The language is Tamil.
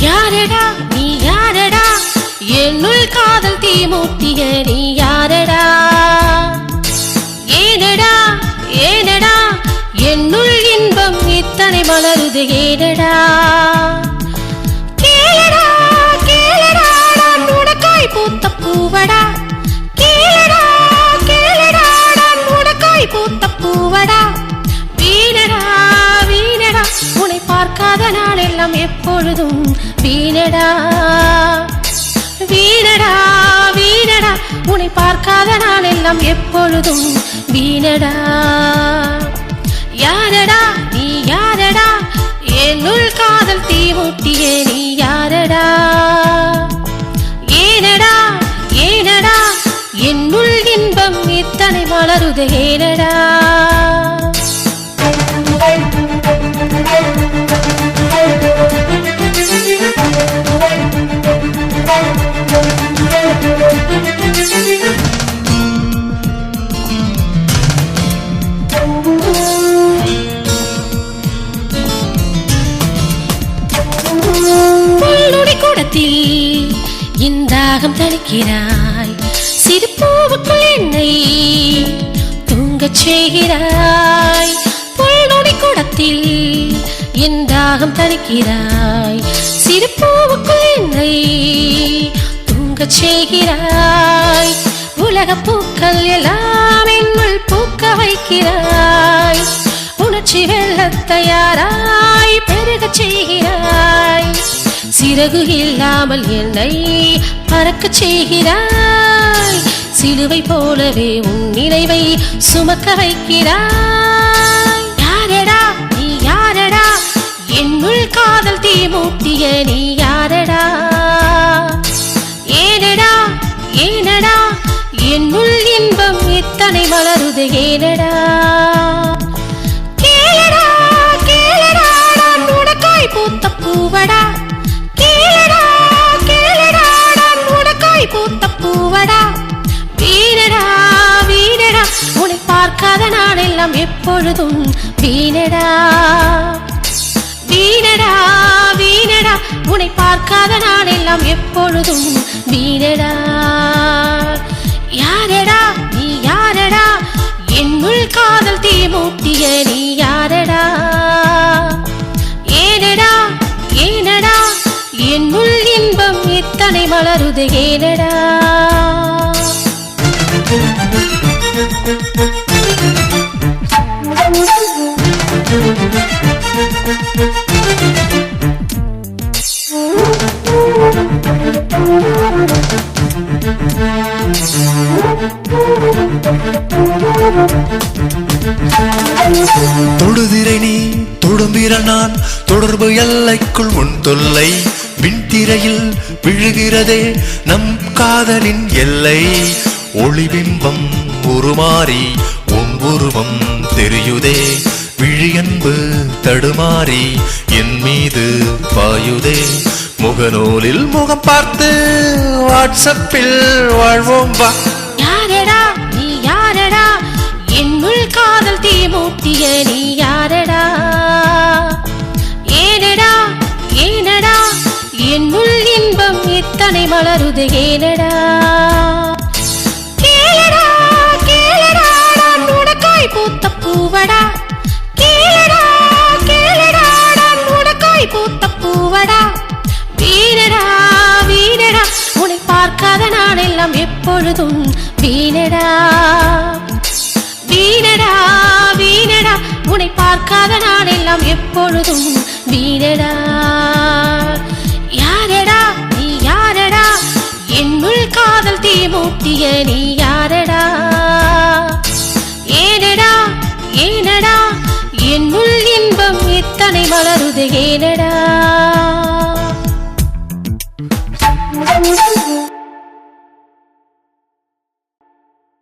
யாரடா நீ யாரடா? என்னுள் காதல் தீ நீ யாரடா? ஏனடா ஏனடா? என்னுள் இன்பம் இத்தனை மலருது ஏனடா? கேளடா கேளடா நான் உனக்காய் பூத்த பூவடா. கேளடா கேளடா நான் உனக்காய் பூத்த பூவடா. வீணடா வீணடா உன்னை பார்க்காத நாள் எல்லாம் எப்பொழுதும் வீணடா. வீணடா வீணடா உன்னை பார்க்காத நாள் எல்லாம் எப்பொழுதும் வீணடா. யாரடா? நீ யாரடா? என்னுள் காதல் தீ மூட்டிய நீ யாரடா? ஏனடா? ஏனடா? என்னுள் இன்பம் இத்தனை வளருது ஏனடா? புல்லுடி கூடத்தில் இந்தாகம் தணிக்கிறாய். சிறு என்னை தூங்கச் செய்கிறாய். புல்லுடி கூடத்தில் இந்தாகம் தணிக்கிறாய். சிறு என்னை தூங்கச் செய்கிறாய். உலக பூக்கள் எல்லாம் என்னுள் பூக்க வைக்கிறாய். உணர்ச்சி வெள்ளத் தயாராய் பெருகச் செய்கிறாய் சிறகு இல்லாமல் என்னை பறக்க செய்கிறாய். சிலுவை போலவே உன் நினைவை சுமக்க வைக்கிறாய். யாரடா? நீ யாரடா? என்னுள் காதல் தீ மூட்டிய நீ யாரடா? ஏனடா? ஏனடா? என்னுள் இன்பம் இத்தனை மலருது? ஏனடா? எப்பொழுதும் வீணடா வீணடா வீணடா. உன்னை பார்க்காத நான் எல்லாம் எப்பொழுதும் வீணடா. யாரடா நீ யாரடா? என்னுள் காதல் தீ மூட்டிய நீ யாரடா? ஏனடா ஏனடா? என்னுள் இன்பம் இத்தனை மலருது ஏனடா? தொடுதிரை நீ தொடும்பிற நான் தொடர்பு எல்லைக்குள் உன் தொல்லை. விண்திரையில் விழுகிறதே நம் காதலின் எல்லை. ஒளிபிம்பம் உருமாறி உன் உருவம் தெரியுதே. தடுமாறி என் மீது பாயுதே. முகநூலில் முகம் பார்த்து வாட்ஸ்அப்பில் வாழ்வோம் வா. யாரடா? நீ யாரடா? என்னுள் காதல் தீ மூட்டிய நீ யாரடா? ஏனடா? ஏனடா? என்னுள் இன்பம் இத்தனை மலருது? ஏனடா? எப்பொழுதும் வீணடா வீணடா வீணடா. உன்னை பார்க்காத நான் எல்லாம் எப்பொழுதும் வீணடா. யாரடா நீ யாரடா? என்னுள் காதல் தீ மூட்டிய நீ யாரடா? ஏனடா ஏனடா? என்னுள் இன்பம் இத்தனை மலருது ஏனடா?